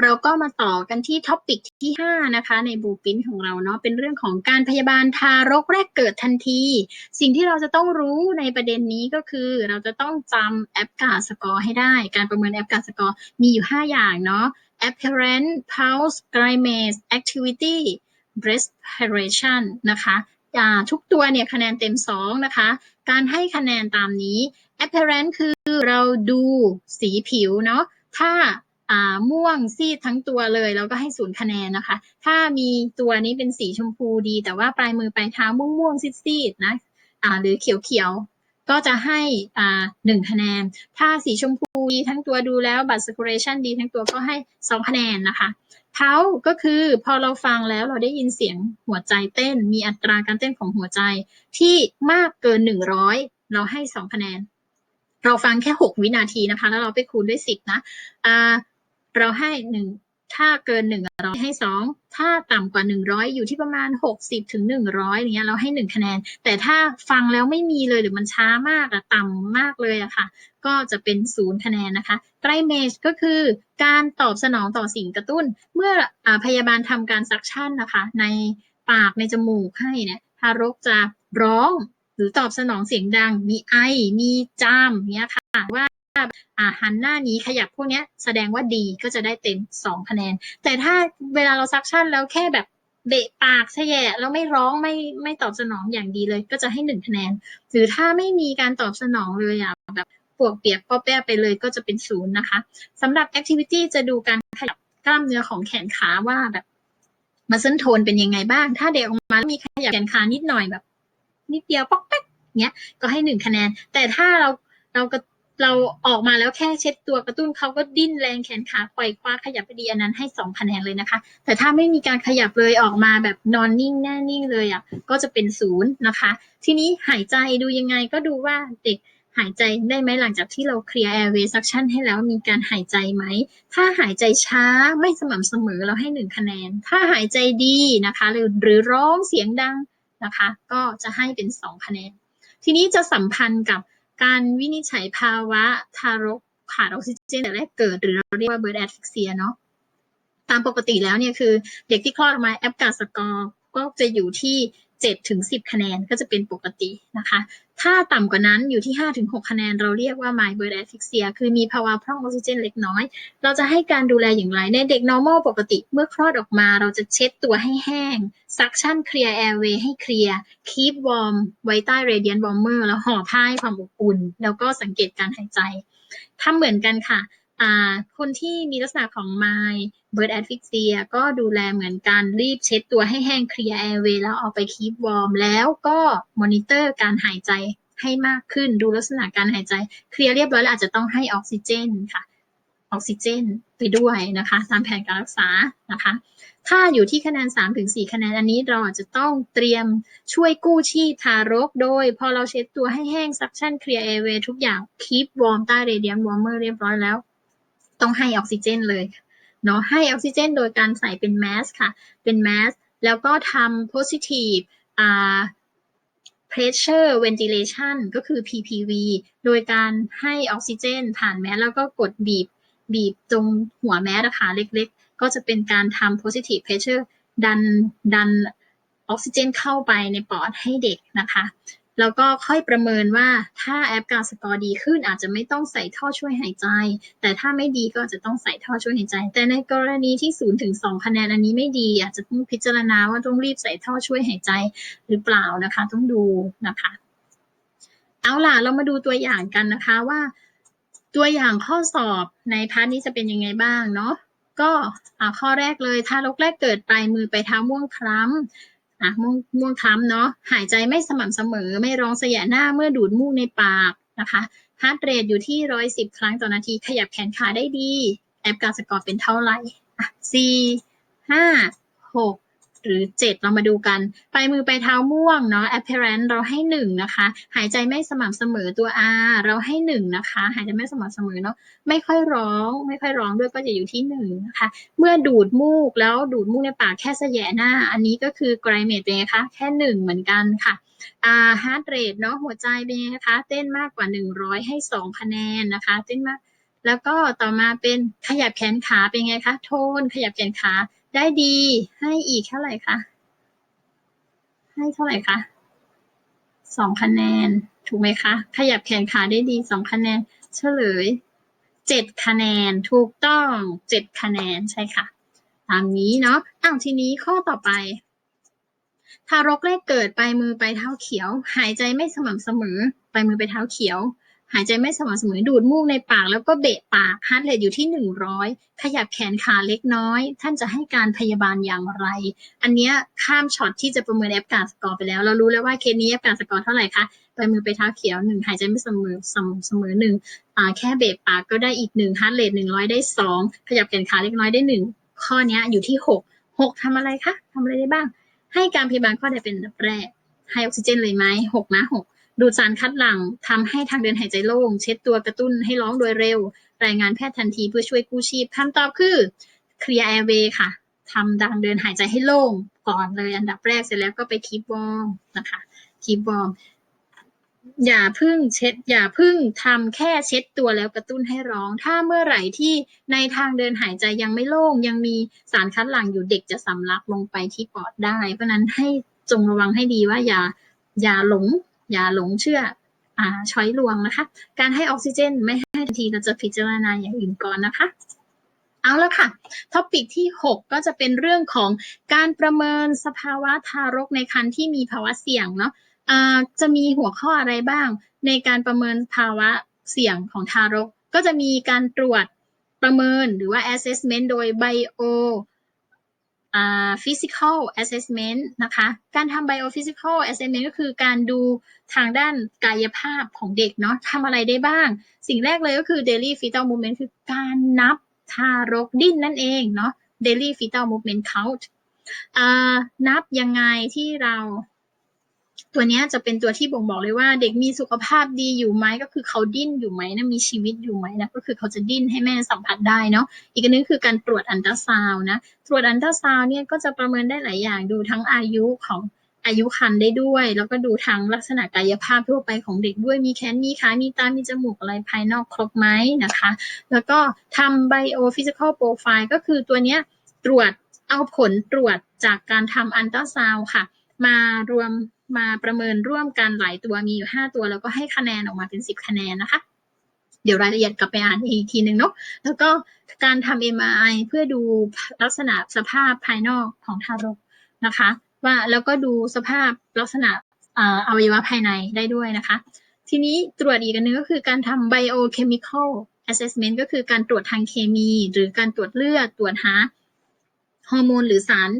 เราก็มาต่อกันที่ท็อปิกที่ 5 นะคะ ในบูปินของเราเนาะเป็นเรื่องของการพยาบาลทารกแรกเกิดทันที สิ่งที่เราจะต้องรู้ในประเด็นนี้ก็คือ เราจะต้องจำแอปกาสกอร์ให้ได้ การประเมินแอปกาสกอร์มีอยู่ 5 อย่างเนาะ apparent pulse glycemic activity respiration นะคะอ่าทุกตัวเนี่ยคะแนนเต็ม 2 นะคะ การให้คะแนนตามนี้ apparent คือเราดูสีผิวเนาะถ้า อ่าม่วงซีดทั้งตัวเลยเราก็ให้ศูนย์คะแนนนะคะ ถ้ามีตัวนี้เป็นสีชมพูดี แต่ว่าปลายมือปลายเท้าม่วงม่วงๆซีดนะอ่าหรือเขียวเขียวก็จะให้อ่าหนึ่งคะแนน ถ้าสีชมพูดีทั้งตัวดูแล้วบัตร circulation ดีทั้งตัวก็ให้สองคะแนนนะคะเขาก็คือพอเราฟังแล้วเราได้ยินเสียงหัวใจเต้น มีอัตราการเต้นของหัวใจที่มากเกิน100เราให้2คะแนน เราฟังแค่6วินาทีนะคะ แล้วเราไปคูณด้วย10นะอ่า เราให้1ถ้าเกิน100ให้2ถ้าต่ำกว่า100อยอยู่ที่ประมาณ60ถึง100อย่างเงี้ยเราให้1คะแนน แต่ถ้าฟังแล้วไม่มีเลยหรือมันช้ามากอะต่ำมากเลยอะค่ะ ก็จะเป็นศูนย์คะแนนนะคะไตรเมจก็คือการตอบสนองต่อสิ่งกระตุ้น เมื่ออพยาบาลทำการซักชั่นนะคะ ในปากในจมูกให้เนี่ยทารกจะร้องหรือตอบสนองเสียงดัง มีไอ มีจามเนี้ยค่ะว่า อ่าหันหน้านี้ขยับพวกเนี้ยแสดงว่าดีก็จะได้เต็ม2คะแนน แต่ถ้าเวลาเราซักชั่นแล้วแค่แบบเบะปากแฉะแล้วไม่ร้องไม่ไม่ตอบสนองอย่างดีเลย ก็จะให้หนึ่งคะแนน หรือถ้าไม่มีการตอบสนองเลยอะแบบปวกเปียกป้อแป้ไปเลยก็จะเป็นศูนย์นะคะสำหรับ activity จะดูการขยับกล้ามเนื้อของแขนขาว่าแบบมัสเซนโทนเป็นยังไงบ้าง ถ้าเด็กออกมามีขยับแขนขานิดหน่อยแบบ นิดเดียวป๊อกแป๊กเนี้ยก็ให้หนึ่งคะแนน แต่ถ้าเราเราก็ เราออกมาแล้วแค่เช็ดตัวกระตุ้นเขาก็ดิ้นแรงแขนขาปล่อยคว้าขยับไปดีอันนั้นให้สองคะแนนเลยนะคะ แต่ถ้าไม่มีการขยับเลยออกมาแบบนอนนิ่งแน่นิ่งเลยอะก็จะเป็นศูนย์นะคะ ทีนี้หายใจดูยังไงก็ดูว่าเด็กหายใจได้ไหมหลังจากที่เราเคลียร์ airway suction ให้แล้วมีการหายใจไหม ถ้าหายใจช้าไม่สม่ำเสมอเราให้หนึ่งคะแนน ถ้าหายใจดีนะคะหรือหรือร้องเสียงดังนะคะ ก็จะให้เป็นสองคะแนน ทีนี้จะสัมพันธ์กับ การวินิจฉัยภาวะทารกขาดออกซิเจนแต่แรกเกิด หรือเราเรียกว่าเบิร์ดแอดฟิกเซียเนาะตามปกติแล้วเนี่ยคือเด็กที่คลอดออกมาแอปกาสกอร์ก็จะอยู่ที่7ถึง10 คะแนนก็จะเป็นปกตินะคะ ถ้าต่ำกว่านั้นอยู่ที่5ถึง6คะแนน เราเรียกว่า mild birth asphyxia คือมีภาวะพร่องออกซิเจนเล็กน้อย เราจะให้การดูแลอย่างไร ในเด็ก normal ปกติ เมื่อคลอดออกมาเราจะเช็ดตัวให้แห้ง suction clear airway ให้เคลียร์ keep warm ไว้ใต้ radiant warmer แล้วห่อผ้าให้ความอบอุ่น แล้วก็สังเกตการหายใจทำเหมือนกันค่ะ คนที่มีลักษณะของไมล์เบิร์ดแอดฟิกเซียก็ดูแลเหมือนกันรีบเช็ดตัวให้แห้งเคลียร์แอร์เวย์แล้วเอาไปคีบวอร์ม แล้วก็มอนิเตอร์การหายใจให้มากขึ้นดูลักษณะการหายใจเคลียร์เรียบร้อยแล้วอาจจะต้องให้ออกซิเจนค่ะออกซิเจนไปด้วยนะคะ ตามแผนการรักษานะคะ ถ้าอยู่ที่คะแนน 3-4 คะแนนอันนี้เราอาจจะต้องเตรียมช่วยกู้ชีพทารก โดย พอเราเช็ดตัวให้แห้ง suction clear airway ทุกอย่าง keep warm ใต้ radiant warmer เรียบร้อยแล้ว ต้องให้ออกซิเจนเลยเนาะให้ออกซิเจนโดยการใส่เป็นแมสค่ะ เป็นแมสแล้วก็ทำ positive อ่า pressure ventilation ก็คือ PPV โดยการให้ออกซิเจน ผ่านแมสแล้วก็กดบีบบีบตรงหัวแมสนะคะเล็กๆ ก็จะเป็นการทำ positive pressure ดันดันออกซิเจนเข้าไปในปอดให้เด็กนะคะ แล้วก็ค่อยประเมินว่าถ้าแอปการสกอร์ดีขึ้นอาจจะไม่ต้องใส่ท่อช่วยหายใจ แต่ถ้าไม่ดีก็จะต้องใส่ท่อช่วยหายใจ แต่ในกรณีที่0ถึง2คะแนนอันนี้ไม่ดี อาจจะต้องพิจารณาว่าต้องรีบใส่ท่อช่วยหายใจหรือเปล่านะคะ ต้องดูนะคะ เอาล่ะเรามาดูตัวอย่างกันนะคะว่า ตัวอย่างข้อสอบในพาร์ทนี้จะเป็นยังไงบ้างเนาะก็ข้อแรกเลยถ้ารกแรกเกิดปลายมือไปเท้าม่วงคล้ำ อะม่วงม่วงคล้ำเนาะหายใจไม่สม่ำเสมอ ไม่ร้องเสียหน้าเมื่อดูดมูกในปากนะคะฮาร์ดเรทอยู่ที่ร้อยสิบครั้งต่อนาที ขยับแขนขาได้ดี แอปการสกอร์เป็นเท่าไหร่อะสี่ห้าหก หรือเจ็ดเรามาดูกัน ปลายมือไปลายเท้าม่วงเนาะ apparent เราให้หนึ่งนะคะ หายใจไม่สม่ำเสมอตัว R เราให้หนึ่งนะคะ หายใจไม่สม่ำเสมอเนาะ ไม่ค่อยร้อง ไม่ค่อยร้องด้วยก็จะอยู่ที่หนึ่งนะคะ เมื่อดูดมูกแล้วดูดมูกในปากแค่แสยะหน้า อันนี้ก็คือไกรเมตเป็นไงคะ แค่หนึ่งเหมือนกันค่ะอ่าฮาร์ดเรทเนาะหัวใจเป็นไงคะ เต้นมากกว่า 100 ให้ 2 คะแนนนะคะ เต้นมากแล้วก็ต่อมาเป็นขยับแขนขาเป็นไงคะ โทนขยับแขนขา ได้ดี ให้อีกเท่าไหร่คะ ให้เท่าไหร่คะสองคะแนน ถูกไหมคะ ขยับแขนขาได้ดีสองคะแนน เฉลยเจ็ดคะแนน ถูกต้องเจ็ดคะแนนใช่ค่ะ ตามนี้เนาะอ้าวทีนี้ข้อต่อไปทารกแรกเกิดปลายมือไปเท้าเขียว หายใจไม่สม่ำเสมอปลายมือไปเท้าเขียว หายใจไม่สม่ำเสมอดูดมูกในปาก แล้วก็เบะปากฮาร์ดเรทอยู่ที่หนึ่งร้อยขยับแขนขาเล็กน้อย ท่านจะให้การพยาบาลอย่างไร อันเนี้ยข้ามช็อตที่จะประเมินแอปการสกอร์ไปแล้ว เรารู้แล้วว่าเคสนี้แอปการสกอร์เท่าไหร่คะปลายมือไปเท้าเขียวหนึ่งหายใจไม่เสมอสม่ำเสมอหนึ่งอ่าแค่เบะปากก็ได้อีกหนึ่งฮาร์ดเรทหนึ่งร้อยได้สองขยับแขนขาเล็กน้อยได้หนึ่งข้อนี้อยู่ที่หกหกทำอะไรคะทำอะไรได้บ้าง ให้การพยาบาลข้อใดเป็นอันดับแรกให้ออกซิเจนเลยไหมหกนะหก ดูดสารคัดหลั่งทำให้ทางเดินหายใจโล่ง เช็ดตัวกระตุ้นให้ร้องโดยเร็ว รายงานแพทย์ทันทีเพื่อช่วยกู้ชีพคำตอบคือเคลียร์แอร์เวย์ค่ะทำทางเดินหายใจให้โล่งก่อนเลยอันดับแรกเสร็จแล้วก็ไปคีบวอร์มนะคะคีบวอร์มอย่าพึ่งเช็ด อย่าพึ่งทำแค่เช็ดตัวแล้วกระตุ้นให้ร้อง ถ้าเมื่อไหร่ที่ในทางเดินหายใจยังไม่โล่ง ยังมีสารคัดหลั่งอยู่เด็กจะสำลักลงไปที่ปอดได้ เพราะนั้นให้จงระวังให้ดีว่าอย่าอย่าหลง อย่าหลงเชื่ออ่าช้อยลวงนะคะ การให้ออกซิเจนไม่ให้ทันทีเราจะพิจารณาอย่างอื่นก่อนนะคะเอาละค่ะท็อปิกที่ 6 ก็จะเป็นเรื่องของการประเมินสภาวะทารกในครรภ์ที่มีภาวะเสี่ยงเนาะจะมีหัวข้ออะไรบ้าง ในการประเมินภาวะเสี่ยงของทารก ก็จะมีการตรวจประเมินหรือว่า assessment โดย bio อ่า physical assessment นะคะ การทำ bio physical assessment ก็คือการดูทางด้านกายภาพของเด็กเนาะทำอะไรได้บ้าง สิ่งแรกเลยก็คือ daily fetal movement คือการนับทารกดิ้นนั่นเองเนาะ daily fetal movement count นับยังไงที่เรา ตัวนี้จะเป็นตัวที่บ่งบอกเลยว่า เด็กมีสุขภาพดีอยู่ไหมก็คือเขาดิ้นอยู่ไหมนะมีชีวิตอยู่ไหมนะก็คือเขาจะดิ้นให้แม่สัมผัสได้เนาะอีกอันนึงคือการตรวจอันตราซาวนะตรวจอันตราซาวเนี่ยก็จะประเมินได้หลายอย่างดูทั้งอายุของอายุครรภ์ได้ด้วย แล้วก็ดูทางลักษณะกายภาพทั่วไปของเด็กด้วยมีแขนมีขามีตามีจมูกอะไรภายนอกครบไหมนะคะ แล้วก็ทำ bio physical profile ก็คือตัวเนี้ยตรวจเอาผลตรวจจากการทำอันตราซาวค่ะ มารวม มาประเมินร่วมกันหลายตัวมีอยู่ 5 ตัว แล้วก็ให้คะแนนออกมาเป็น 10 คะแนนนะคะ เดี๋ยวรายละเอียดกลับไปอ่านอีกทีหนึ่งเนาะแล้วก็การทำ MRI เพื่อดูลักษณะสภาพภายนอกของทารกนะคะ ว่าแล้วก็ดูสภาพลักษณะอวัยวะภายในได้ด้วยนะคะ ทีนี้ตรวจอีกอันนึงก็คือการทำ biochemical assessment ก็คือการตรวจทางเคมี หรือการตรวจเลือดตรวจหาฮอร์โมนหรือสาร